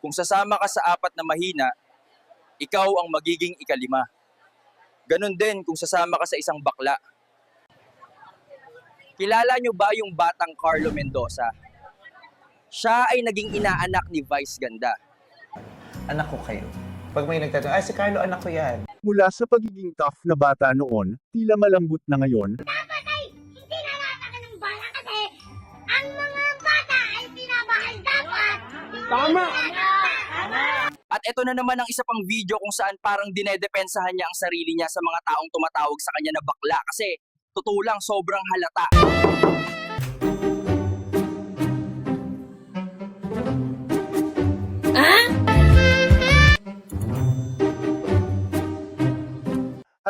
Kung sasama ka sa apat na mahina, ikaw ang magiging ikalima. Ganon din kung sasama ka sa isang bakla. Kilala nyo ba yung batang Carlo Mendoza? Siya ay naging inaanak ni Vice Ganda. Anak ko kayo. Pag may nagtatanong, ay si Carlo, anak ko yan. Mula sa pagiging tough na bata noon, tila malambot na ngayon, dapat ay hindi nalatakan ng bala kasi ang mga bata ay pinamahal dapat. Tama! At ito na naman ang isa pang video kung saan parang dinedepensahan niya ang sarili niya sa mga taong tumatawag sa kanya na bakla kasi totoo lang sobrang halata.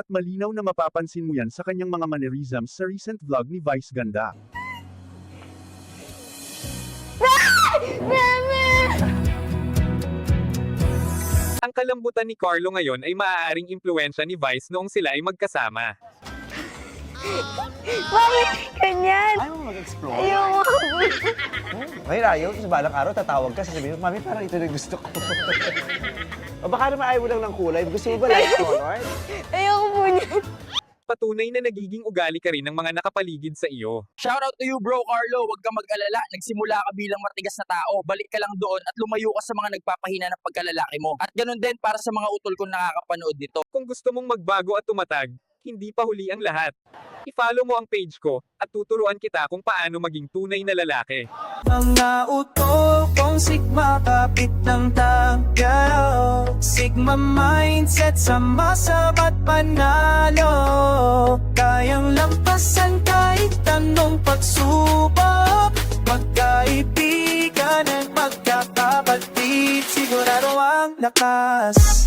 at malinaw na mapapansin mo yan sa kanyang mga mannerisms sa recent vlog ni Vice Ganda. Kalambutan ni Carlo ngayon ay maaaring impluensya ni Vice noong sila ay magkasama. Bakit ganyan? Ayaw mo mag-explore. Ayoko. Ngayon ayaw, sa balang araw tatawag ka, sasabihin mo, Mami, parang ito na gusto ko. o baka naman ayaw mo lang ng kulay. Gusto mo ba light color? Ayoko po niyan. Patunay na nagiging ugali ka rin ng mga nakapaligid sa iyo. Shoutout to you bro Carlo, huwag kang mag-alala. Nagsimula ka bilang matigas na tao. Balik ka lang doon at lumayo ka sa mga nagpapahina ng pagkalalaki mo. At ganun din para sa mga utol kong nakakapanood nito. Kung gusto mong magbago at tumatag, hindi pa huli ang lahat. I-follow mo ang page ko at tuturuan kita kung paano maging tunay na lalaki. Mga uto kong Sigma kapit ng tagaw Sigma mindset sama sabat panalo? Kayang lampasan kahit anong pagsubok. Magkaibigan at magkakapatid Sigurado ang lakas